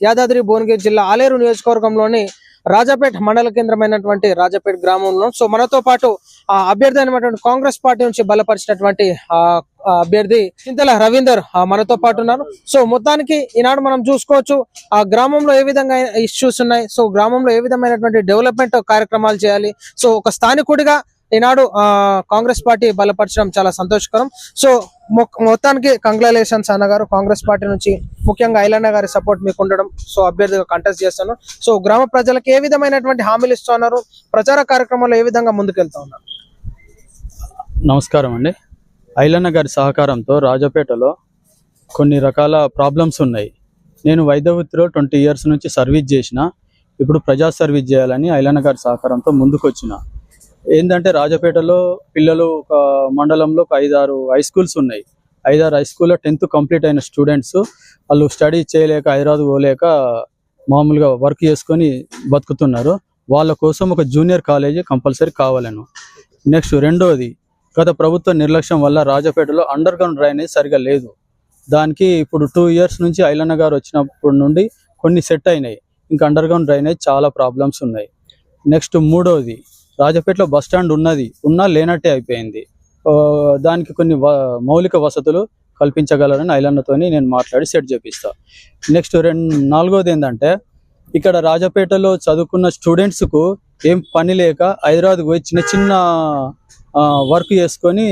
యాదాద్రి భువనగిరి జిల్లా ఆలేరు నియోజకవర్గంలోని రాజాపేట్ మండల కేంద్రమైనటువంటి రాజాపేట్ గ్రామంలో. సో మనతో పాటు ఆ అభ్యర్థి అయినటువంటి కాంగ్రెస్ పార్టీ నుంచి బలపరిచినటువంటి ఆ అభ్యర్థి చింతల రవీందర్ మనతో పాటు ఉన్నారు. సో మొత్తానికి ఈనాడు మనం చూసుకోవచ్చు ఆ గ్రామంలో ఏ విధంగా ఇష్యూస్ ఉన్నాయి సో గ్రామంలో ఏ విధమైనటువంటి డెవలప్మెంట్ కార్యక్రమాలు చేయాలి సో ఒక స్థానికుడిగా ఈనాడు ఆ కాంగ్రెస్ పార్టీ బలపరచడం చాలా సంతోషకరం. సో మొత్తానికి కంగ్రాచులేషన్స్ అన్నగారు కాంగ్రెస్ పార్టీ నుంచి ముఖ్యంగా ఐలన్న గారి సపోర్ట్ మీకు ఉండడం సో అభ్యర్థిగా కంటెస్ట్ చేస్తాను. సో గ్రామ ప్రజలకు ఏ విధమైనటువంటి హామీలు ఇస్తున్నారు ప్రచార కార్యక్రమంలో ఏ విధంగా ముందుకెళ్తా ఉన్నారు? నమస్కారం అండి. ఐలన్న గారి సహకారంతో రాజపేటలో కొన్ని రకాల ప్రాబ్లమ్స్ ఉన్నాయి. నేను వైద్యవృత్తిలో ట్వంటీ ఇయర్స్ నుంచి సర్వీస్ చేసిన ఇప్పుడు ప్రజా సర్వీస్ చేయాలని ఐలన్న గారి సహకారంతో ముందుకొచ్చిన. ఏంటంటే రాజపేటలో పిల్లలు ఒక మండలంలో ఒక ఐదారు హై స్కూల్స్ ఉన్నాయి. ఐదారు హై స్కూల్లో టెన్త్ కంప్లీట్ అయిన స్టూడెంట్స్ వాళ్ళు స్టడీ చేయలేక హైదరాబాద్ పోలేక మామూలుగా వర్క్ చేసుకొని బతుకుతున్నారు. వాళ్ళ కోసం ఒక జూనియర్ కాలేజీ కంపల్సరీ కావాలను. నెక్స్ట్ రెండోది గత ప్రభుత్వ నిర్లక్ష్యం వల్ల రాజపేటలో అండర్ గ్రౌండ్ డ్రైనేజ్ సరిగా లేదు. దానికి ఇప్పుడు టూ ఇయర్స్ నుంచి ఐలన్న గారు వచ్చినప్పటి నుండి కొన్ని సెట్ అయినాయి. ఇంకా అండర్ గ్రౌండ్ డ్రైనేజ్ చాలా ప్రాబ్లమ్స్ ఉన్నాయి. నెక్స్ట్ మూడోది రాజపేటలో బస్ స్టాండ్ ఉన్నది ఉన్నా లేనట్టే అయిపోయింది. ఆ, దానికి కొన్ని మౌలిక వసతులు కల్పించగలరని ఐలన్నతోని నేను మాట్లాడి సెట్ చేపిస్తా. నెక్స్ట్ రెండు నాలుగోది ఏంటంటే ఇక్కడ రాజపేటలో చదువుకున్న స్టూడెంట్స్కు ఏం పని లేక హైదరాబాద్ పోయి చిన్న చిన్న వర్క్ చేసుకొని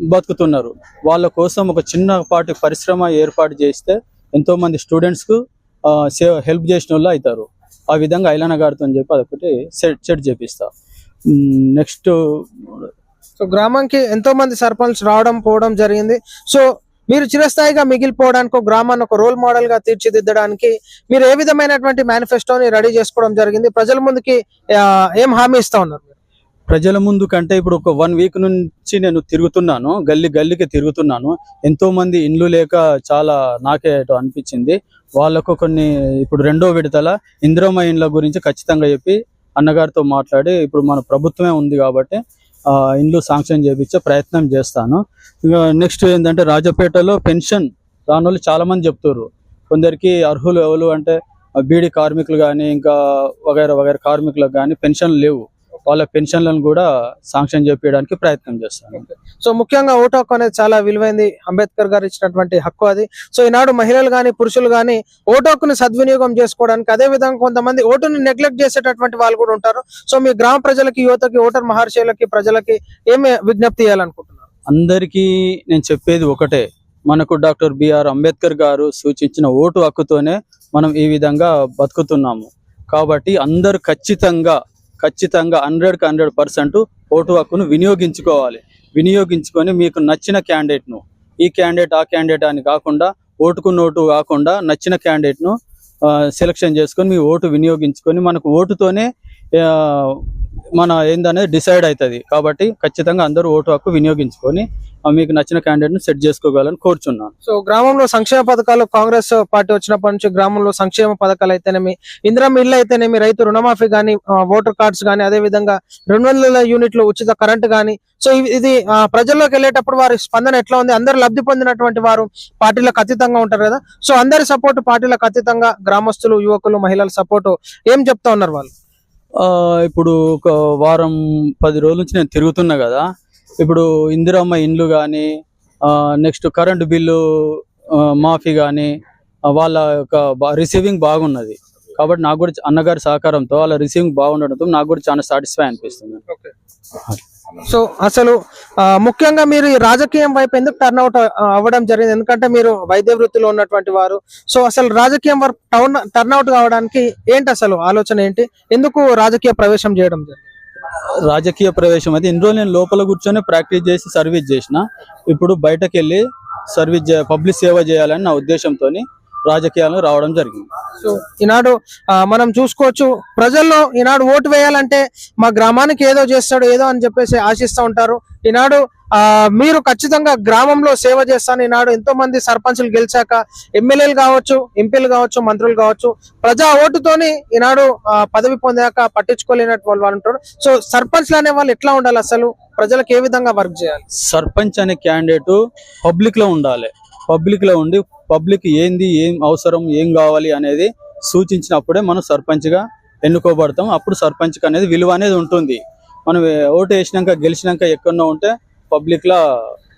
బతుకుతున్నారు. వాళ్ళ కోసం ఒక చిన్నపాటి పరిశ్రమ ఏర్పాటు చేస్తే ఎంతో మంది స్టూడెంట్స్కు సేవ హెల్ప్ చేసిన వాళ్ళు అవుతారు. ఆ విధంగా ఐలన్న గారితో చెప్పి అదొకటి సెట్ సెట్ చేపిస్తాను నెక్స్ట్ సో గ్రామానికి ఎంతో మంది సర్పంచ్ రావడం పోవడం జరిగింది. సో మీరు చిరస్థాయిగా మిగిలిపోవడానికి ఒక గ్రామాన్ని ఒక రోల్ మోడల్గా తీర్చిదిద్దడానికి మీరు ఏ విధమైనటువంటి మేనిఫెస్టోని రెడీ చేసుకోవడం జరిగింది? ప్రజల ముందుకి ఏం హామీ ఇస్తా ఉన్నారు ప్రజల ముందు కంటే ఇప్పుడు ఒక వన్ వీక్ నుంచి నేను తిరుగుతున్నాను గల్లీ గల్లీకి తిరుగుతున్నాను. ఎంతో మంది ఇండ్లు లేక చాలా నాకే అనిపించింది. వాళ్ళకు కొన్ని ఇప్పుడు రెండో విడతల ఇందిరమ్మ ఇండ్ల గురించి ఖచ్చితంగా చెప్పి అన్నగారితో మాట్లాడి ఇప్పుడు మన ప్రభుత్వమే ఉంది కాబట్టి ఆ, ఇండ్లు శాంక్షన్ చేయించే ప్రయత్నం చేస్తాను. ఇక నెక్స్ట్ ఏంటంటే రాజపేటలో పెన్షన్ రాని వాళ్ళు చాలా మంది కొందరికి అర్హులు ఎవరు అంటే బీడీ కార్మికులు కానీ ఇంకా వగైరా వగైరా కార్మికులకు కానీ పెన్షన్ లేవు. వాళ్ళ పెన్షన్లను కూడా శాంక్షన్ చేపించడానికి ప్రయత్నం చేస్తాను. సో ముఖ్యంగా ఓటు హక్కు అనేది చాలా విలువైంది. అంబేద్కర్ గారు ఇచ్చినటువంటి హక్కు అది. సో ఈనాడు మహిళలు గాని పురుషులు గాని ఓటు హక్కుని సద్వినియోగం చేసుకోవడానికి అదే విధంగా కొంతమంది ఓటుని నెగ్లెక్ట్ చేసేటటువంటి వాళ్ళు కూడా ఉంటారు. సో మీ గ్రామ ప్రజలకి యువతకి ఓటర్ మహర్షులకి ప్రజలకి ఏమి విజ్ఞప్తి చేయాలనుకుంటున్నారు? అందరికీ నేను చెప్పేది ఒకటే. మనకు డాక్టర్ బిఆర్ అంబేద్కర్ గారు సూచించిన ఓటు హక్కుతోనే మనం ఈ విధంగా బతుకుతున్నాము. కాబట్టి అందరూ ఖచ్చితంగా ఖచ్చితంగా హండ్రెడ్కి హండ్రెడ్ పర్సెంట్ ఓటు హక్కును వినియోగించుకోవాలి. వినియోగించుకొని మీకు నచ్చిన క్యాండిడేట్ను ఈ క్యాండిడేట్ ఆ క్యాండిడేట్ అని కాకుండా ఓటుకు నోటు కాకుండా నచ్చిన క్యాండిడేట్ను సెలెక్షన్ చేసుకొని మీ ఓటు వినియోగించుకొని మనకు ఓటుతోనే మన ఏందనేది డిసైడ్ అవుతుంది కాబట్టి ఖచ్చితంగా అందరూ ఓటు హక్కు వినియోగించుకొని మీకు నచ్చిన క్యాండిడేట్ను సెట్ చేసుకోగలని కోరుచున్నాను. సో గ్రామంలో సంక్షేమ పథకాలు కాంగ్రెస్ పార్టీ వచ్చినప్పటి నుంచి గ్రామంలో సంక్షేమ పథకాలు అయితేనేమి ఇందిరా మిల్లు అయితేనేమి రైతు రుణమాఫీ గానీ ఓటర్ కార్డ్స్ గానీ అదే విధంగా రెండు వందల యూనిట్లు ఉచిత కరెంట్ గానీ సో ఇది ఆ, ప్రజల్లోకి వెళ్ళేటప్పుడు వారి స్పందన ఎట్లా ఉంది? అందరు లబ్ధి పొందినటువంటి వారు పార్టీలకు అతీతంగా ఉంటారు కదా. సో అందరి సపోర్ట్ పార్టీలకు అతీతంగా గ్రామస్తులు యువకులు మహిళల సపోర్ట్ ఏం చెప్తా ఉన్నారు వాళ్ళు? ఇప్పుడు ఒక వారం పది రోజుల నుంచి నేను తిరుగుతున్నా కదా. ఇప్పుడు ఇందిరమ్మ ఇండ్లు కానీ నెక్స్ట్ కరెంటు బిల్లు మాఫీ కానీ వాళ్ళ యొక్క రిసీవింగ్ బాగున్నది. కాబట్టి నాకు కూడా అన్నగారి సహకారంతో వాళ్ళ రిసీవింగ్ బాగుండడంతో నాకు కూడా చాలా సాటిస్ఫై అనిపిస్తుంది. సో అసలు ముఖ్యంగా మీరు ఈ రాజకీయం వైపు ఎందుకు టర్న్ అవుట్ అవ్వడం జరిగింది? ఎందుకంటే మీరు వైద్య వృత్తిలో ఉన్నటువంటి వారు. సో అసలు రాజకీయం వరకు టౌన్ టర్న్ అవుట్ కావడానికి ఏంటి అసలు ఆలోచన ఏంటి? ఎందుకు రాజకీయ ప్రవేశం చేయడం జరిగింది? రాజకీయ ప్రవేశం అయితే ఇన్ని రోజులు నేను లోపల కూర్చొని ప్రాక్టీస్ చేసి సర్వీస్ చేసిన. ఇప్పుడు బయటకు వెళ్ళి సర్వీస్ పబ్లిక్ సేవ చేయాలని నా ఉద్దేశంతో రాజకీయాలకు రావడం జరిగింది. సో ఈనాడు మనం చూసుకోవచ్చు ప్రజల్లో ఈనాడు ఓటు వేయాలంటే మా గ్రామానికి ఏదో చేస్తాడు ఏదో అని చెప్పేసి ఆశిస్తూ ఉంటారు. ఈనాడు ఆ మీరు ఖచ్చితంగా గ్రామంలో సేవ చేస్తాను. ఈనాడు ఎంతో మంది సర్పంచులు గెలిచాక ఎమ్మెల్యేలు కావచ్చు ఎంపీలు కావచ్చు మంత్రులు కావచ్చు ప్రజా ఓటుతోని ఈనాడు ఆ, పదవి పొందాక పట్టించుకోలేనట్టు వాళ్ళు వాళ్ళు ఉంటారు సో సర్పంచ్లు అనే వాళ్ళు ఎట్లా ఉండాలి అసలు? ప్రజలకు ఏ విధంగా వర్క్ చేయాలి? సర్పంచ్ అనే క్యాండిడేట్ పబ్లిక్లో ఉండాలి. పబ్లిక్లో ఉండి పబ్లిక్ ఏంది ఏం అవసరం ఏం కావాలి అనేది సూచించినప్పుడే మనం సర్పంచ్గా ఎన్నుకోబడతాం. అప్పుడు సర్పంచ్కి అనేది విలువ అనేది ఉంటుంది. మనం ఓటు వేసినాక గెలిచినాక ఎక్కడో ఉంటే పబ్లిక్లా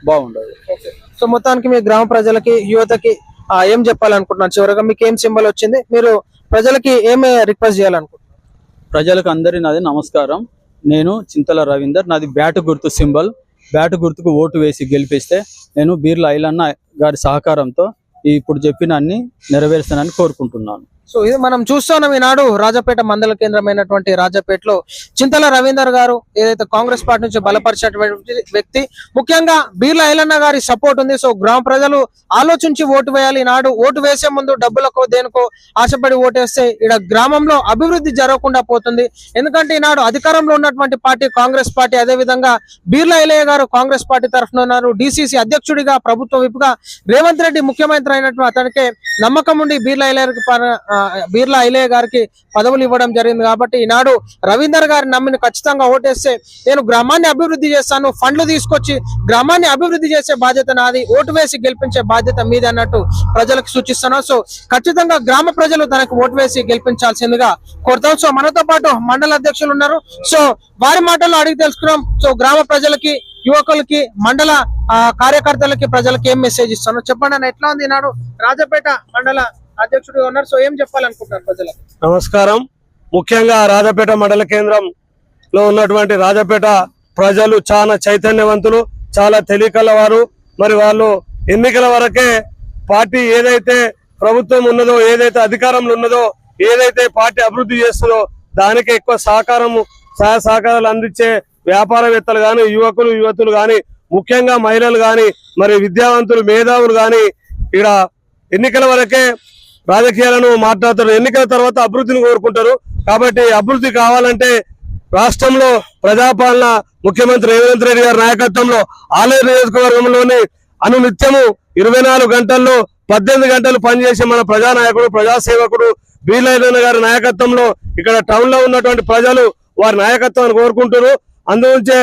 బాగుండదు. సో మొత్తానికి మీ గ్రామ ప్రజలకి యువతకి ఏం చెప్పాలనుకుంటున్నారు? చివరిగా మీకు ఏం సింబల్ వచ్చింది? మీరు ప్రజలకి ఏమి రిక్వెస్ట్ చేయాలనుకుంటున్నారు? ప్రజలకు అందరి నాది నమస్కారం. నేను చింతల రవీందర్ నాది బ్యాట్ గుర్తు సింబల్. బ్యాట్ గుర్తుకు ఓటు వేసి గెలిపిస్తే నేను బీర్ల ఐలన్న గారి సహకారంతో ఇప్పుడు చెప్పిన అన్ని నెరవేరుస్తానని కోరుకుంటున్నాను. సో ఇది మనం చూస్తున్నాం ఈనాడు రాజపేట మండల కేంద్రమైనటువంటి రాజపేటలో. చింతల రవీందర్ గారు ఏదైతే కాంగ్రెస్ పార్టీ నుంచి బలపరిచేటువంటి వ్యక్తి ముఖ్యంగా బీర్ల ఐలన్న గారి సపోర్ట్ ఉంది. సో గ్రామ ప్రజలు ఆలోచించి ఓటు వేయాలి. ఈనాడు ఓటు వేసే ముందు డబ్బులకో దేనికో ఆశపడి ఓటేస్తే ఇక్కడ గ్రామంలో అభివృద్ధి జరగకుండా పోతుంది. ఎందుకంటే ఈనాడు అధికారంలో ఉన్నటువంటి పార్టీ కాంగ్రెస్ పార్టీ అదే విధంగా బీర్ల ఐలయ్య గారు కాంగ్రెస్ పార్టీ తరఫున ఉన్నారు. డిసిసి అధ్యక్షుడిగా ప్రభుత్వ విపుగా రేవంత్ రెడ్డి ముఖ్యమంత్రి అయినటువంటి అతనికి నమ్మకం ఉండి బీర్లా ఐలయ్య బీర్లా ఐలయ్య గారికి పదవులు ఇవ్వడం జరిగింది కాబట్టి ఈనాడు రవీందర్ గారి నమ్మిని ఖచ్చితంగా ఓటేస్తే నేను గ్రామాన్ని అభివృద్ధి చేస్తాను ఫండ్లు తీసుకొచ్చి గ్రామాన్ని అభివృద్ధి చేసే బాధ్యత నాది ఓటు వేసి గెలిపించే బాధ్యత మీది అన్నట్టు ప్రజలకు సూచిస్తున్నాను సో ఖచ్చితంగా గ్రామ ప్రజలు తనకు ఓటు వేసి గెలిపించాల్సిందిగా కోరుతాం. సో మనతో పాటు మండల అధ్యక్షులు ఉన్నారు. సో వారి మాటల్లో అడిగి తెలుసుకున్నాం. సో గ్రామ ప్రజలకి యువకులకి మండల కార్యకర్తలకి ప్రజలకి ఏం మెసేజ్ ఇస్తాను చెప్పండి అన్న. ఎట్లా ఉంది ఈనాడు రాజపేట మండల అధ్యక్షుడిగా ఉన్నారు. సో ఏం చెప్పాలనుకుంటున్నారు ప్రజలకు? నమస్కారం. ముఖ్యంగా రాజపేట మండల కేంద్రంలో ఉన్నటువంటి రాజపేట ప్రజలు చాలా చైతన్యవంతులు చాలా తెలియకల వారు మరి వాళ్ళు ఎన్నికల వరకే పార్టీ ఏదైతే ప్రభుత్వం ఉన్నదో ఏదైతే అధికారంలో ఉన్నదో ఏదైతే పార్టీ అభివృద్ధి చేస్తుందో దానికి ఎక్కువ సహకారము సహాయ సహకారాలు అందించే వ్యాపారవేత్తలు కానీ యువకులు యువతులు కానీ ముఖ్యంగా మహిళలు కానీ మరి విద్యావంతులు మేధావులు కానీ ఇక్కడ ఎన్నికల వరకే రాజకీయాలను మాట్లాడతారు. ఎన్నికల తర్వాత అభివృద్ధిని కోరుకుంటారు. కాబట్టి అభివృద్ధి కావాలంటే రాష్ట్రంలో ప్రజాపాలన ముఖ్యమంత్రి రేవంత్ రెడ్డి గారి నాయకత్వంలో ఆలయ నియోజకవర్గంలోని అనునిత్యము ఇరవై నాలుగు గంటల్లో పద్దెనిమిది గంటలు పనిచేసే మన ప్రజానాయకుడు ప్రజాసేవకుడు బీలైన గారి నాయకత్వంలో ఇక్కడ టౌన్లో ఉన్నటువంటి ప్రజలు వారి నాయకత్వాన్ని కోరుకుంటారు అందునుంచే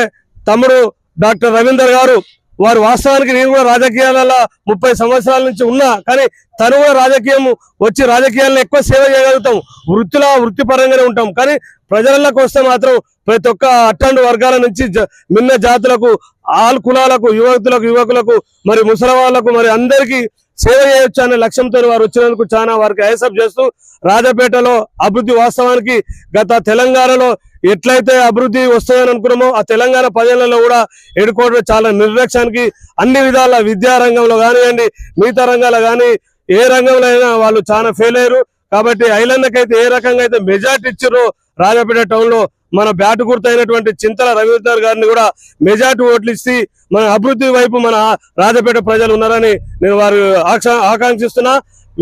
తమ్ముడు డాక్టర్ రవీందర్ గారు వారు వాస్తవానికి నేను కూడా రాజకీయాలలో ముప్పై సంవత్సరాల నుంచి ఉన్నా కానీ తను కూడా రాజకీయం వచ్చి రాజకీయాలను ఎక్కువ సేవ చేయగలుగుతాం. వృత్తిలో వృత్తిపరంగానే ఉంటాం. కానీ ప్రజలకు వస్తే మాత్రం ప్రతి ఒక్క అట్టండు వర్గాల నుంచి జ- మిన్న జాతులకు ఆల్ కులాలకు యువతులకు యువకులకు మరి ముసలివాళ్ళకు మరి అందరికీ సేవ చేయొచ్చు అనే లక్ష్యంతో వారు వచ్చినందుకు చాలా వారికి హైసప్ చేస్తూ రాజపేటలో అభివృద్ధి వాస్తవానికి గత తెలంగాణలో ఎట్లయితే అభివృద్ధి వస్తుందని అనుకున్నామో ఆ తెలంగాణ పదేళ్ళలో కూడా ఎడుకోవడం చాలా నిర్లక్ష్యానికి అన్ని విధాల విద్యా రంగంలో కానివ్వండి మిగతా రంగాల్లో కానీ ఏ రంగంలో అయినా వాళ్ళు చాలా ఫెయిల్ అయ్యారు. కాబట్టి ఐలన్నకైతే ఏ రకంగా అయితే మెజార్టీ ఇచ్చారో రాజపేట టౌన్లో మన బ్యాటు గుర్తు అయినటువంటి చింతల రవీంద్ర గారిని కూడా మెజార్టీ ఓట్లు ఇచ్చి మన అభివృద్ధి వైపు మన రాజపేట ప్రజలు ఉన్నారని నేను వారు ఆకాంక్షిస్తున్నా.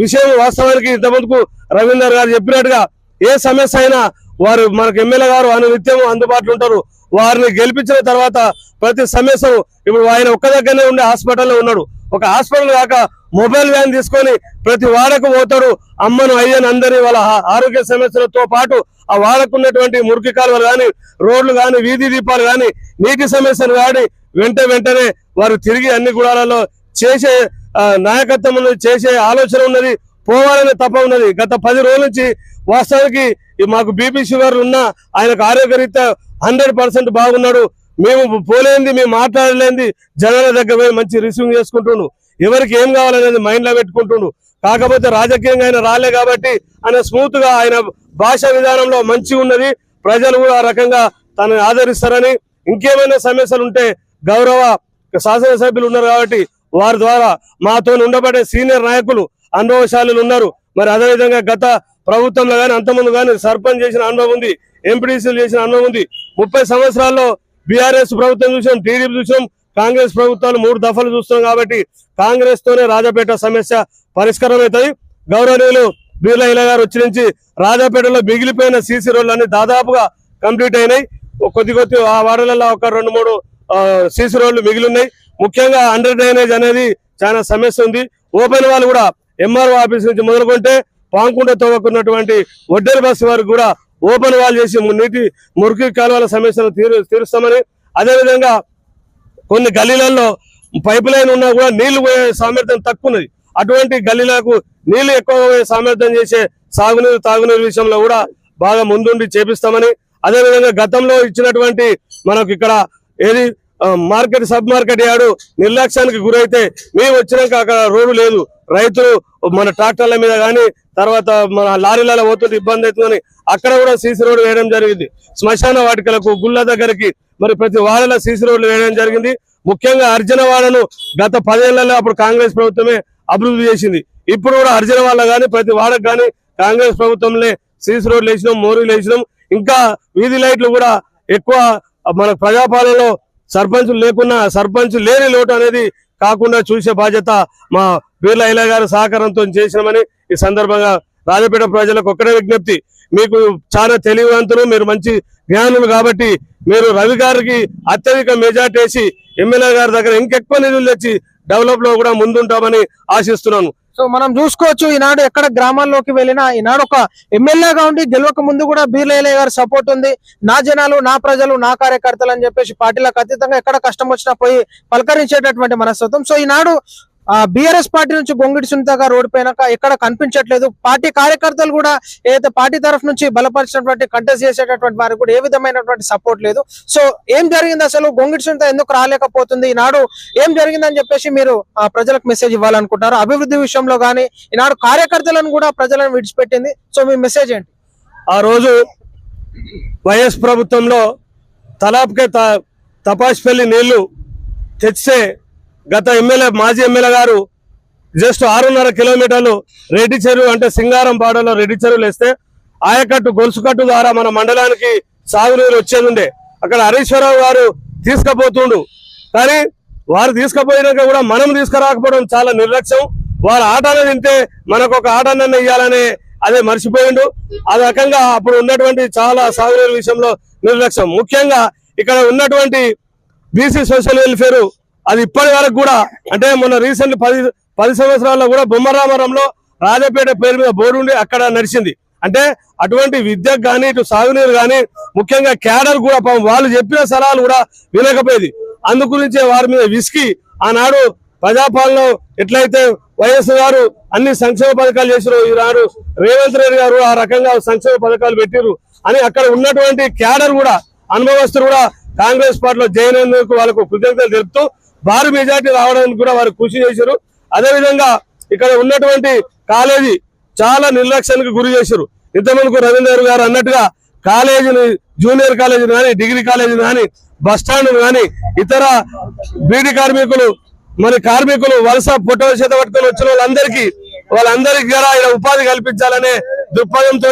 విషయం వాస్తవానికి ఇంతమందుకు రవీందర్ గారు చెప్పినట్టుగా ఏ సమస్య అయినా వారు మనకు ఎమ్మెల్యే గారు అనునిత్యం అందుబాటులో ఉంటారు. వారిని గెలిపించిన తర్వాత ప్రతి సమస్యను ఇప్పుడు ఆయన ఒక్క దగ్గరనే ఉండే హాస్పిటల్లో ఉన్నాడు. ఒక హాస్పిటల్ కాక మొబైల్ వ్యాన్ తీసుకొని ప్రతి వాడకు పోతాడు అమ్మను అయ్యను అందరి వాళ్ళ ఆరోగ్య సమస్యలతో పాటు ఆ వాడకున్నటువంటి మురికి కాలువలు కానీ రోడ్లు కానీ వీధి దీపాలు కానీ నీటి సమస్యలు కానీ వెంట వెంటనే వారు తిరిగి అన్ని గుడాలలో చేసే నాయకత్వం చేసే ఆలోచన ఉన్నది పోవాలనే తప్ప ఉన్నది. గత పది రోజుల నుంచి వాస్తవానికి మాకు బీపీ షుగర్ ఉన్నా ఆయనకు ఆరోగ్యరీత్యా హండ్రెడ్ పర్సెంట్ బాగున్నాడు. మేము పోలేంది మేము మాట్లాడలేంది. జనాల దగ్గర పోయి మంచి రిసీవ్ చేసుకుంటుండు ఎవరికి ఏం కావాలనేది మైండ్లో పెట్టుకుంటుండు. కాకపోతే రాజకీయంగా ఆయన రాలే కాబట్టి ఆయన స్మూత్గా ఆయన భాష విధానంలో మంచి ఉన్నది. ప్రజలు కూడా ఆ రకంగా తనని ఆదరిస్తారని ఇంకేమైనా సమస్యలు ఉంటే గౌరవ శాసనసభ్యులు ఉన్నారు కాబట్టి వారి ద్వారా మాతో ఉండబడే సీనియర్ నాయకులు అనుభవశాలులు ఉన్నారు. మరి అదేవిధంగా గత ప్రభుత్వంలో కానీ అంతకుముందు కానీ సర్పంచ్ చేసిన అనుభవం ఉంది ఎంపీడీసీలు చేసిన అనుభవం ఉంది. ముప్పై సంవత్సరాల్లో బీఆర్ఎస్ ప్రభుత్వం చూసాం టీడీపీ చూసాం కాంగ్రెస్ ప్రభుత్వాలు మూడు దఫలు చూస్తున్నాం కాబట్టి కాంగ్రెస్ తోనే రాజాపేట సమస్య పరిష్కారం అవుతుంది. గౌరవనీయులు బీర్లా ఇలా గారు వచ్చి నుంచి రాజాపేటలో మిగిలిపోయిన సీసీ రోడ్లన్నీ అన్ని దాదాపుగా కంప్లీట్ అయినాయి. కొద్ది కొద్ది ఆ వాడలలో ఒక రెండు మూడు సీసీ రోడ్లు మిగిలి ఉన్నాయి ముఖ్యంగా అండర్ డ్రైనేజ్ అనేది చాలా సమస్య ఉంది. ఓపెన్ వాళ్ళు కూడా ఎంఆర్ఓ ఆఫీస్ నుంచి మొదలుకుంటే పాంకుంట తోవకున్నటువంటి ఒడ్డెల బస్సు వరకు కూడా ఓపెన్ వాల్ చేసి నీటి మురికి కాలువల సమస్యను తీరు తీరుస్తామని. అదేవిధంగా కొన్ని గల్లీలలో పైప్ లైన్ ఉన్నా కూడా నీళ్ళు పోయే సామర్థ్యం తక్కువ ఉన్నది అటువంటి గల్లీలకు నీళ్ళు ఎక్కువ పోయే సామర్థ్యం చేసే సాగునీరు తాగునీరు విషయంలో కూడా బాగా ముందుండి చేపిస్తామని అదేవిధంగా గతంలో ఇచ్చినటువంటి మనకు ఇక్కడ ఏది మార్కెట్ సబ్ మార్కెట్ యార్డు నిర్లక్ష్యానికి గురైతే మేము వచ్చినాక అక్కడ రోడ్డు లేదు. రైతులు మన ట్రాక్టర్ల మీద కానీ తర్వాత మన లారీలలో పోతుంటే ఇబ్బంది అవుతుందని అక్కడ కూడా సీసీ రోడ్డు వేయడం జరిగింది. శ్మశాన వాటికలకు గుళ్ళ దగ్గరికి మరి ప్రతి వాడలో సీసీ రోడ్లు వేయడం జరిగింది. ముఖ్యంగా అర్జునవాడను గత పదేళ్ళలో అప్పుడు కాంగ్రెస్ ప్రభుత్వమే అభివృద్ధి చేసింది. ఇప్పుడు కూడా అర్జునవాడ కానీ ప్రతి వాడకు కానీ కాంగ్రెస్ ప్రభుత్వంలో సీసీ రోడ్లు వేసినాం మోరీలు వేసినాం. ఇంకా వీధి లైట్లు కూడా ఎక్కువ మన ప్రజాపాలనలో సర్పంచులు లేకున్నా సర్పంచ్ లేని లోటు అనేది కాకుండా చూసే బాధ్యత మా బీర్లా ఐలా గారి సహకారంతో చేసినామని ఈ సందర్భంగా రాజపేట ప్రజలకు ఒక్కడే విజ్ఞప్తి. మీకు చాలా తెలివివంతులు మీరు మంచి జ్ఞానులు కాబట్టి మీరు రవి గారికి అత్యధిక మెజార్టీ వేసి ఎమ్మెల్యే గారి దగ్గర ఇంకెక్కువ నిధులు తెచ్చి డెవలప్లో కూడా ముందుంటామని ఆశిస్తున్నాను. సో మనం చూసుకోవచ్చు ఈనాడు ఎక్కడ గ్రామాల్లోకి వెళ్ళినా ఈనాడు ఒక ఎమ్మెల్యేగా ఉండి గెలవక ముందు కూడా బీర్లయ్య గారి సపోర్ట్ ఉంది. నా జనాలు నా ప్రజలు నా కార్యకర్తలు అని చెప్పేసి పార్టీలకు అతీతంగా ఎక్కడ కష్టం వచ్చినా పోయి పలకరించేటటువంటి మనస్తత్వం. సో ఈనాడు బీఆర్ఎస్ పార్టీ నుంచి గొంగిడి సునీత గారు ఓడిపోయినాక ఎక్కడ కనిపించట్లేదు. పార్టీ కార్యకర్తలు కూడా ఏదైతే పార్టీ తరఫు నుంచి బలపరిచినటువంటి కంటెస్ట్ చేసేటటువంటి వారికి కూడా ఏ విధమైనటువంటి సపోర్ట్ లేదు. సో ఏం జరిగింది అసలు? గొంగిడి సునీత ఎందుకు రాలేకపోతుంది? ఈనాడు ఏం జరిగిందని చెప్పేసి మీరు ఆ ప్రజలకు మెసేజ్ ఇవ్వాలనుకుంటున్నారు. అభివృద్ధి విషయంలో కానీ ఈనాడు కార్యకర్తలను కూడా ప్రజలను విడిచిపెట్టింది. సో మీ మెసేజ్ ఏంటి? ఆ రోజు వైఎస్ ప్రభుత్వంలో తలాప్కే త- తపాష్పల్లి నీళ్ళు తెచ్చే గత ఎమ్మెల్యే మాజీ ఎమ్మెల్యే గారు జస్ట్ ఆరున్నర కిలోమీటర్లు రెడ్డి చెరువు అంటే సింగారం పాడలో రెడ్డి చెరువులు వేస్తే ఆయకట్టు గొలుసుకట్టు ద్వారా మన మండలానికి సాగునీరు వచ్చేది ఉండే అక్కడ హరీశ్వరరావు గారు తీసుకుపోతుండు. కానీ వారు తీసుకుపోయినాక కూడా మనం తీసుకురాకపోవడం చాలా నిర్లక్ష్యం. వారు ఆటను తింటే మనకు ఒక ఆటన్న ఇవ్వాలనే అదే మర్చిపోయిండు. ఆ రకంగా అప్పుడు ఉన్నటువంటి చాలా సాగునీరు విషయంలో నిర్లక్ష్యం. ముఖ్యంగా ఇక్కడ ఉన్నటువంటి బీసీ సోషల్ వెల్ఫేర్ అది ఇప్పటి వరకు కూడా అంటే మొన్న రీసెంట్ పది పది సంవత్సరాల్లో కూడా బొమ్మరామరంలో రాజపేట పేరు మీద బోర్డు ఉండి అక్కడ నడిచింది. అంటే అటువంటి విద్యకు కానీ ఇటు సాగునీరు కానీ ముఖ్యంగా క్యాడర్ కూడా పాపం వాళ్ళు చెప్పిన సలహాలు కూడా వినకపోయేది. అందుగురించే వారి మీద విసికి ఆనాడు ప్రజాపాలన ఎట్లయితే వైఎస్ గారు అన్ని సంక్షేమ పథకాలు చేసిరు ఈనాడు రేవంత్ రెడ్డి గారు ఆ రకంగా సంక్షేమ పథకాలు పెట్టిరు అని అక్కడ ఉన్నటువంటి క్యాడర్ కూడా అనుభవస్తులు కూడా కాంగ్రెస్ పార్టీలో జైనందుకు వాళ్ళకు కృతజ్ఞతలు తెలుపుతూ భారీ మెజార్టీ రావడానికి కూడా వారు కృషి చేశారు. అదేవిధంగా ఇక్కడ ఉన్నటువంటి కాలేజీ చాలా నిర్లక్ష్యానికి గురి చేశారు. ఇంతమందికి రవీందర్ గారు అన్నట్టుగా కాలేజీని జూనియర్ కాలేజీని కానీ డిగ్రీ కాలేజీని కానీ బస్ స్టాండ్ కానీ ఇతర బీడీ కార్మికులు మరి కార్మికులు వలస పొట్టవ చేత పట్టుకొని వచ్చిన వాళ్ళందరికీ వాళ్ళందరికీ కూడా ఇక్కడ ఉపాధి కల్పించాలనే దృక్పథంతో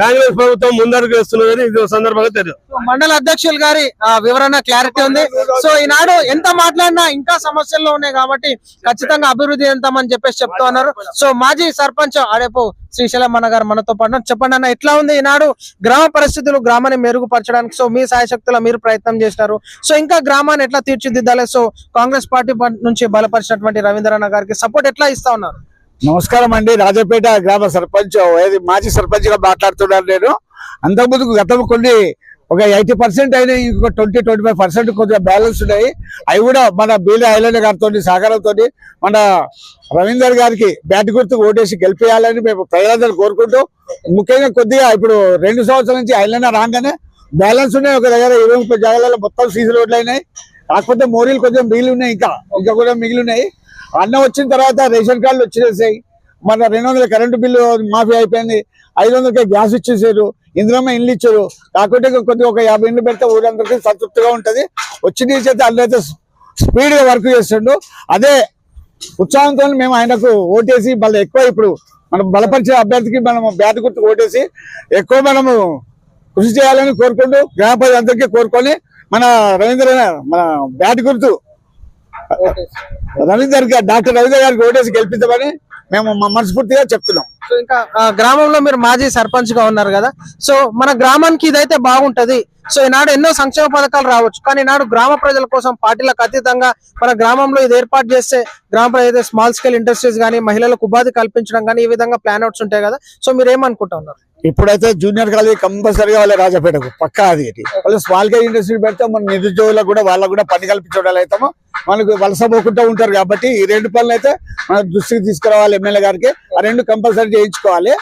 కాంగ్రెస్ ప్రభుత్వం ముందడుగు వేస్తున్నదని ఇది సందర్భంగా తెలియదు. మండల అధ్యక్షులు గారి ఆ, వివరణ క్లారిటీ ఉంది. సో ఈనాడు ఎంత మాట్లాడినా ఇంకా సమస్యల్లో ఉన్నాయి కాబట్టి ఖచ్చితంగా అభివృద్ధి ఎంతమని చెప్పేసి చెప్తా ఉన్నారు. సో మాజీ సర్పంచ్ అడేపు శ్రీశైలం అన్న గారు మనతో పాటు చెప్పండి అన్న ఎట్లా ఉంది ఈనాడు గ్రామ పరిస్థితులు గ్రామాన్ని మెరుగుపరచడానికి? సో మీ సాయశక్తుల మీరు ప్రయత్నం చేసినారు. సో ఇంకా గ్రామాన్ని ఎట్లా తీర్చిదిద్దాలి? సో కాంగ్రెస్ పార్టీ నుంచి బలపరిచినటువంటి రవీంద్రన్న గారికి సపోర్ట్ ఎట్లా ఇస్తా ఉన్నారు? నమస్కారం అండి. రాజపేట గ్రామ సర్పంచ్ మాజీ సర్పంచ్గా మాట్లాడుతున్నాను నేను. అంతకుముందు గతం కొన్ని ఒక ఎయిటీ పర్సెంట్ అయినా ఇంకొక ట్వంటీ ట్వంటీ ఫైవ్ పర్సెంట్ కొద్దిగా బ్యాలెన్స్ ఉన్నాయి. అవి కూడా మన బీలే ఐలాండ్ గారితో సహకారంతో మన రవీందర్ గారికి బ్యాట్ గుర్తుకు ఓటేసి గెలిపేయాలని మేము ప్రజలందరూ కోరుకుంటూ ముఖ్యంగా కొద్దిగా ఇప్పుడు రెండు సంవత్సరాల నుంచి ఐలాండ్ రాగానే బ్యాలెన్స్ ఉన్నాయి. ఒక దగ్గర ఇరవై ముప్పై జాగాలలో మొత్తం సీజన్ రోడ్లు అయినాయి. కాకపోతే మోరీలు కొంచెం మిగిలి ఉన్నాయి ఇంకా. ఇంకా కూడా మిగిలి ఉన్నాయి. అన్నం వచ్చిన తర్వాత రేషన్ కార్డులు వచ్చేసాయి మన రెండు వందల కరెంటు బిల్లు మాఫీ అయిపోయింది. ఐదు వందలకే గ్యాస్ ఇచ్చేసారు. ఇందులోనే ఇండ్లు ఇచ్చారు. కాకుంటే కొద్దిగా ఒక యాభై ఇండ్లు పెడితే ఊరందరికీ సంతృప్తిగా ఉంటుంది. వచ్చి చేస్తే అందరైతే స్పీడ్గా వర్క్ చేస్తుండు. అదే ఉత్సాహంతో మేము ఆయనకు ఓటేసి మళ్ళీ ఎక్కువ ఇప్పుడు మనం బలపరిచే అభ్యర్థికి మనం బ్యాట్ గుర్తు ఓటేసి ఎక్కువ మనము కృషి చేయాలని కోరుకుంటూ గ్రామ ప్రజలందరికీ కోరుకొని మన రవీంద్ర మన బ్యాట్ గుర్తు రవీందర్ గారు డాక్టర్ రవీందర్ గారికి ఓటేసి గెలిపించమని మేము మనస్ఫూర్తిగా చెప్తున్నాం. సో ఇంకా ఆ, గ్రామంలో మీరు మాజీ సర్పంచ్గా ఉన్నారు కదా. సో మన గ్రామానికి ఇదైతే బాగుంటది. సో ఈనాడు ఎన్నో సంక్షేమ పథకాలు రావచ్చు. కానీ ఈనాడు గ్రామ ప్రజల కోసం పార్టీలకు అతీతంగా మన గ్రామంలో ఇది ఏర్పాటు చేస్తే గ్రామ ప్రజలు స్మాల్ స్కేల్ ఇండస్ట్రీస్ కానీ మహిళలకు ఉపాధి కల్పించడం కానీ ఈ విధంగా ప్లాన్ అవుట్స్ ఉంటాయి కదా. సో మీరు ఏమనుకుంటా ఉన్నారు? ఇప్పుడైతే జూనియర్ కాలేజ్ కంపల్సరీగా వాళ్ళ రాజపేటకు పక్కా అది వాళ్ళు స్మాల్ స్కేల్ ఇండస్ట్రీ పెడితే మన నిరుద్యోగులకు కూడా వాళ్ళకు కూడా పని కల్పించడం అవుతాము. మనకు వలస పోకుండా ఉంటారు కాబట్టి ఈ రెండు పనులు అయితే మన దృష్టికి తీసుకురావాలి ఎమ్మెల్యే గారికి. ఆ రెండు కంపల్సరీ చేయించుకోవాలి.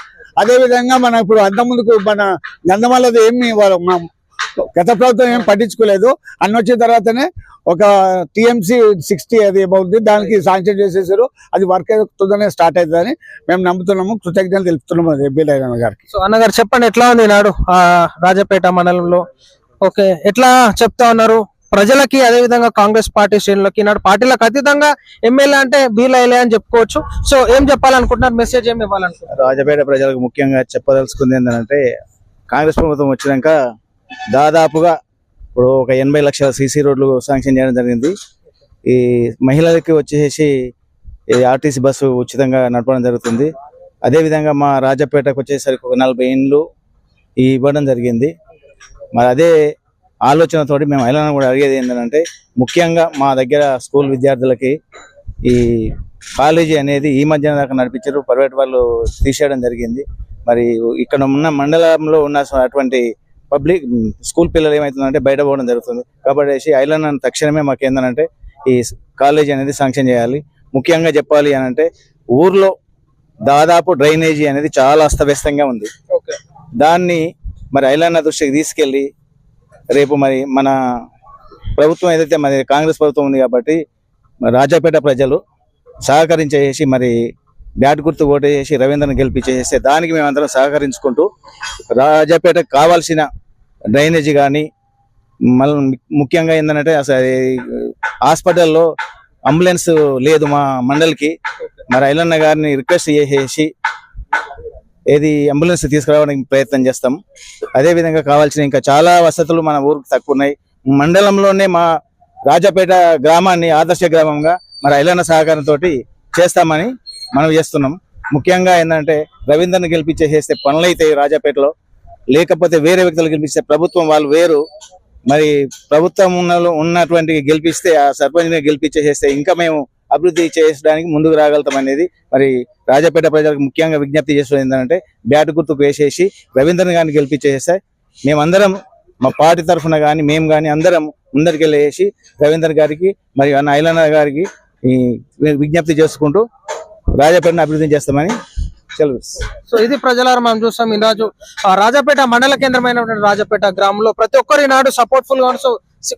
అదే విధంగా మన ఇప్పుడు అంత ముందుకు మన గంధమాలది ఏమి గత ప్రభుత్వం ఏం పట్టించుకోలేదు. అన్న వచ్చిన తర్వాతనే ఒక టిఎంసి సిక్స్టీ అది ఉంది దానికి శాంక్షన్ చేసేసారు. అది వర్క్ తొందరనే స్టార్ట్ అవుతుందని మేము నమ్ముతున్నాము కృతజ్ఞతలు తెలుపుతున్నాము అది ఎబ్బి గారికి. సో అన్నగారు చెప్పండి ఎట్లా ఉంది ఈనాడు ఆ రాజపేట మండలంలో? ఓకే ఎట్లా చెప్తా ఉన్నారు? ప్రజలకి అదే విధంగా కాంగ్రెస్ పార్టీ శ్రేణులకి ఈనాడు పార్టీలకు అతీతంగా ఎమ్మెల్యే అంటే బీలైలే అని చెప్పుకోవచ్చు. సో ఏం చెప్పాలనుకుంటున్నారు? మెసేజ్ ఏం ఇవ్వాలనుకుంటున్నారు? రాజపేట ప్రజలకు ముఖ్యంగా చెప్పదలుచుకుంది ఏంటంటే కాంగ్రెస్ ప్రభుత్వం వచ్చినాక దాదాపుగా ఇప్పుడు ఒక ఎనభై లక్షల సీసీ రోడ్లు శాంక్షన్ చేయడం జరిగింది. ఈ మహిళలకి వచ్చేసి ఈ ఆర్టీసీ బస్సు ఉచితంగా నడపడం జరుగుతుంది. అదేవిధంగా మా రాజపేటకు వచ్చేసరికి ఒక నలభై ఇండ్లు ఇవ్వడం జరిగింది. మరి అదే ఆలోచనతోటి మేము మహిళలను కూడా అడిగేది ఏంటంటే ముఖ్యంగా మా దగ్గర స్కూల్ విద్యార్థులకి ఈ కాలేజీ అనేది ఈ మధ్యన దాకా నడిపించారు ప్రైవేట్ వాళ్ళు తీసేయడం జరిగింది. మరి ఇక్కడ ఉన్న మండలంలో ఉన్న అటువంటి పబ్లిక్ స్కూల్ పిల్లలు ఏమవుతుందంటే బయట పోవడం జరుగుతుంది. కాబట్టి ఐలాండ్ తక్షణమే మాకు ఏంటంటే ఈ కాలేజీ అనేది శాంక్షన్ చేయాలి. ముఖ్యంగా చెప్పాలి అని అంటే ఊర్లో దాదాపు డ్రైనేజీ అనేది చాలా అస్తవ్యస్తంగా ఉంది. ఓకే. దాన్ని మరి ఐలాండ్ దృష్టికి తీసుకెళ్ళి రేపు మరి మన ప్రభుత్వం ఏదైతే మరి కాంగ్రెస్ ప్రభుత్వం ఉంది కాబట్టి రాజాపేట ప్రజలు సహకరించేసి మరి బ్యాట్ గుర్తు ఓటేసి రవీంద్రను గెలిపించేస్తే దానికి మేమందరం సహకరించుకుంటూ రాజాపేటకు కావాల్సిన డ్రైనేజీ కానీ మళ్ళీ ముఖ్యంగా ఏంటంటే అసలు హాస్పిటల్లో అంబులెన్స్ లేదు మా మండలికి. మరి ఐలన్న గారిని రిక్వెస్ట్ చేసేసి ఏది అంబులెన్స్ తీసుకురావడానికి ప్రయత్నం చేస్తాం. అదే విధంగా కావాల్సిన ఇంకా చాలా వసతులు మన ఊరికి తక్కువ ఉన్నాయి మండలంలోనే మా రాజాపేట గ్రామాన్ని ఆదర్శ గ్రామంగా మరి ఐలన్న సహకారంతో చేస్తామని మనం చేస్తున్నాం. ముఖ్యంగా ఏంటంటే రవీంద్రని గెలిపించేసేస్తే పనులైతే రాజాపేటలో లేకపోతే వేరే వ్యక్తులు గెలిపిస్తే ప్రభుత్వం వాళ్ళు వేరు. మరి ప్రభుత్వం ఉన్న ఉన్నటువంటి గెలిపిస్తే ఆ సర్పంచ్ని గెలిపించేసేస్తే ఇంకా మేము అభివృద్ధి చేయడానికి ముందుకు రాగలుగుతాం అనేది మరి రాజాపేట ప్రజలకు ముఖ్యంగా విజ్ఞప్తి చేస్తుంది ఏంటంటే బ్యాట్ గుర్తుకు వేసేసి రవీంద్రన్ గారిని గెలిపించేస్తే మేమందరం మా పార్టీ తరఫున కానీ మేము కానీ అందరం ముందరికి వెళ్ళేసి రవీంద్ర గారికి మరియు అన్న ఐలన్న గారికి ఈ విజ్ఞప్తి చేసుకుంటూ రాజాపేటను అభివృద్ధి చేస్తామని సో ఇది ప్రజలారా మనం చూస్తాం ఈరోజు ఆ రాజాపేట మండల కేంద్రమైనటువంటి రాజాపేట గ్రామంలో ప్రతి ఒక్కరు ఈనాడు సపోర్ట్ఫుల్గా సో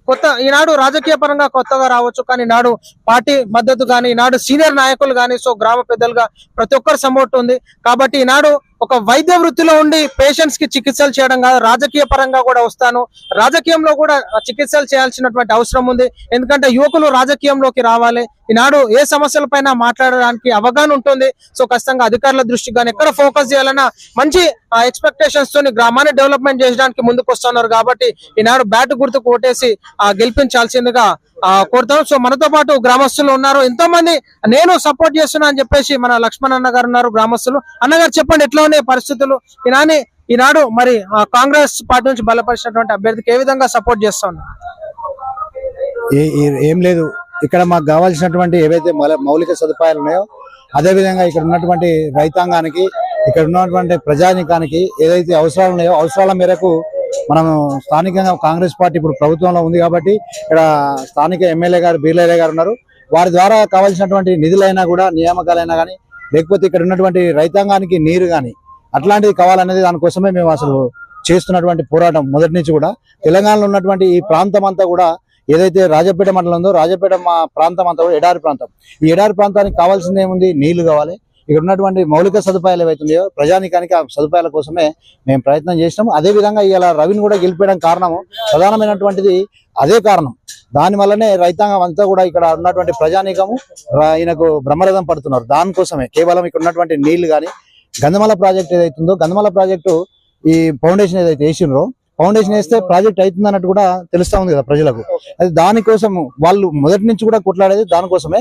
కొత్త ఈనాడు రాజకీయ పరంగా కొత్తగా రావచ్చు కానీ ఈనాడు పార్టీ మద్దతు కానీ ఈనాడు సీనియర్ నాయకులు కానీ సో గ్రామ పెద్దలుగా ప్రతి ఒక్కరు సపోర్ట్ ఉంది. కాబట్టి ఈనాడు ఒక వైద్య వృత్తిలో ఉండి పేషెంట్స్కి చికిత్సలు చేయడం కాదు రాజకీయ పరంగా కూడా వస్తాను. రాజకీయంలో కూడా చికిత్సలు చేయాల్సినటువంటి అవసరం ఉంది. ఎందుకంటే యువకులు రాజకీయంలోకి రావాలి. ఈనాడు ఏ సమస్యలపైన మాట్లాడడానికి అవగాహన ఉంటుంది. సో ఖచ్చితంగా అధికారుల దృష్టికి కానీ ఎక్కడ ఫోకస్ చేయాలన్నా మంచి ఎక్స్పెక్టేషన్స్ తోని గ్రామాన్ని డెవలప్మెంట్ చేయడానికి ముందుకు వస్తున్నారు కాబట్టి ఈనాడు బ్యాట్ గుర్తుకు ఓటేసి ఆ, గెలిపించాల్సిందిగా ఆ, సో మనతో పాటు గ్రామస్తులు ఉన్నారు. ఎంతో మంది నేను సపోర్ట్ చేస్తున్నా అని చెప్పేసి మన లక్ష్మణ్ అన్న గారు ఉన్నారు గ్రామస్తులు. అన్నగారు చెప్పండి ఎట్లా ఉన్నాయి పరిస్థితులు ఈనాని ఈనాడు మరి ఆ, కాంగ్రెస్ పార్టీ నుంచి బలపరిచినటువంటి అభ్యర్థికి ఏ విధంగా సపోర్ట్ చేస్తా ఉన్నారు ఏం లేదు. ఇక్కడ మాకు కావాల్సినటువంటి ఏవైతే మౌలిక సదుపాయాలు ఉన్నాయో అదే విధంగా ఇక్కడ ఉన్నటువంటి రైతాంగానికి ఇక్కడ ఉన్నటువంటి ప్రజానికానికి ఏదైతే అవసరాలు ఉన్నాయో అవసరాల మేరకు మనము స్థానికంగా కాంగ్రెస్ పార్టీ ఇప్పుడు ప్రభుత్వంలో ఉంది కాబట్టి ఇక్కడ స్థానిక ఎమ్మెల్యే గారు బీర్లయ్య గారు ఉన్నారు. వారి ద్వారా కావాల్సినటువంటి నిధులైనా కూడా నియామకాలైనా కానీ లేకపోతే ఇక్కడ ఉన్నటువంటి రైతాంగానికి నీరు కానీ అట్లాంటిది కావాలనేది దానికోసమే మేము అసలు చేస్తున్నటువంటి పోరాటం మొదటి నుంచి కూడా. తెలంగాణలో ఉన్నటువంటి ఈ ప్రాంతం అంతా కూడా ఏదైతే రాజపేట మండలం ఉందో రాజపేట మా ప్రాంతం అంతా కూడా ఎడారి ప్రాంతం. ఈ ఎడారి ప్రాంతానికి కావాల్సింది ఏముంది? నీళ్ళు కావాలి. ఇక్కడ ఉన్నటువంటి మౌలిక సదుపాయాలు ఏవైతున్నాయో ప్రజానికానికి ఆ సదుపాయాల కోసమే మేము ప్రయత్నం చేసినాము. అదే విధంగా ఇలా రవిని కూడా గెలిపేయడం కారణము ప్రధానమైనటువంటిది అదే కారణం. దాని వల్లనే రైతాంగం అంతా కూడా ఇక్కడ ఉన్నటువంటి ప్రజానీకము ఈయనకు బ్రహ్మరథం పడుతున్నారు. దానికోసమే కేవలం ఇక్కడ ఉన్నటువంటి నీళ్ళు కానీ గంధమల ప్రాజెక్ట్ ఏదైతుందో గంధమల ప్రాజెక్టు ఈ ఫౌండేషన్ ఏదైతే వేసిండ్రో ఫౌండేషన్ వేస్తే ప్రాజెక్ట్ అవుతుంది అన్నట్టు కూడా తెలుస్తా ఉంది కదా ప్రజలకు. అది దానికోసం వాళ్ళు మొదటి నుంచి కూడా కొట్లాడేది దానికోసమే.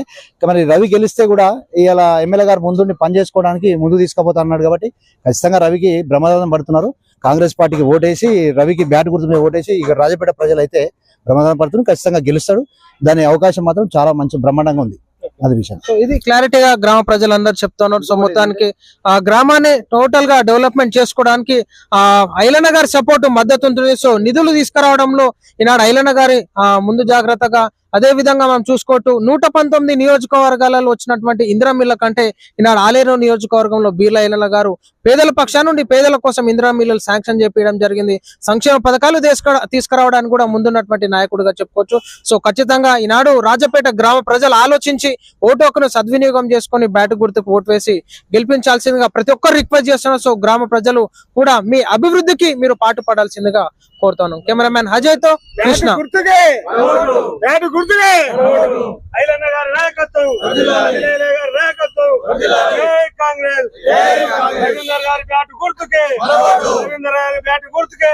మరి రవి గెలిస్తే కూడా ఇవాళ ఎమ్మెల్యే గారు ముందుండి పని చేసుకోవడానికి ముందు తీసుకుపోతా అన్నాడు కాబట్టి ఖచ్చితంగా రవికి బ్రహ్మదానం పడుతున్నారు. కాంగ్రెస్ పార్టీకి ఓటేసి రవికి బ్యాట్ గుర్తు మీద ఓటేసి ఇక రాజపేట ప్రజలు అయితే ప్రమాదం పడుతుంది ఖచ్చితంగా గెలుస్తాడు. దాని అవకాశం మాత్రం చాలా మంచి బ్రహ్మాండంగా ఉంది. అది విషయం. సో ఇది క్లారిటీగా గ్రామ ప్రజలందరూ చెప్తున్నారు సో మొత్తానికి ఆ గ్రామాన్ని టోటల్గా డెవలప్మెంట్ చేసుకోవడానికి ఆ ఐలన్న గారి సపోర్ట్ మద్దతు ఉంటుంది. సో నిధులు తీసుకురావడంలో ఈనాడు ఐలన్న గారి ఆ, ముందు జాగ్రత్తగా అదే విధంగా మనం చూసుకోవచ్చు నూట పంతొమ్మిది నియోజకవర్గాలలో వచ్చినటువంటి ఇందిరామిల్ల కంటే ఈనాడు ఆలేరు నియోజకవర్గంలో బీర్లా ఇళ్ళ గారు పేదల పక్షా నుండి పేదల కోసం ఇంద్రమిల్లలు శాంక్షన్ చేపించడం జరిగింది. సంక్షేమ పథకాలు తీసుకురా తీసుకురావడానికి కూడా ముందున్నటువంటి నాయకుడిగా చెప్పుకోవచ్చు. సో ఖచ్చితంగా ఈనాడు రాజపేట గ్రామ ప్రజలు ఆలోచించి ఓటు హక్కును సద్వినియోగం చేసుకొని బ్యాట్ గుర్తుకు ఓటు వేసి గెలిపించాల్సిందిగా ప్రతి ఒక్కరు రిక్వెస్ట్ చేస్తున్నారు. సో గ్రామ ప్రజలు కూడా మీ అభివృద్ధికి మీరు పాటు పడాల్సిందిగా కోరుతాను కెమెరామ్యాన్ అజయ్తో కృష్ణ గుర్తుకే ఐలన్న గారి నాయకత్వం. గారి నాయకత్వం. జై కాంగ్రెస్. రవీందర్ గారి బ్యాట్ గుర్తుకే. రవీందర్ గారి బ్యాట్ గుర్తుకే.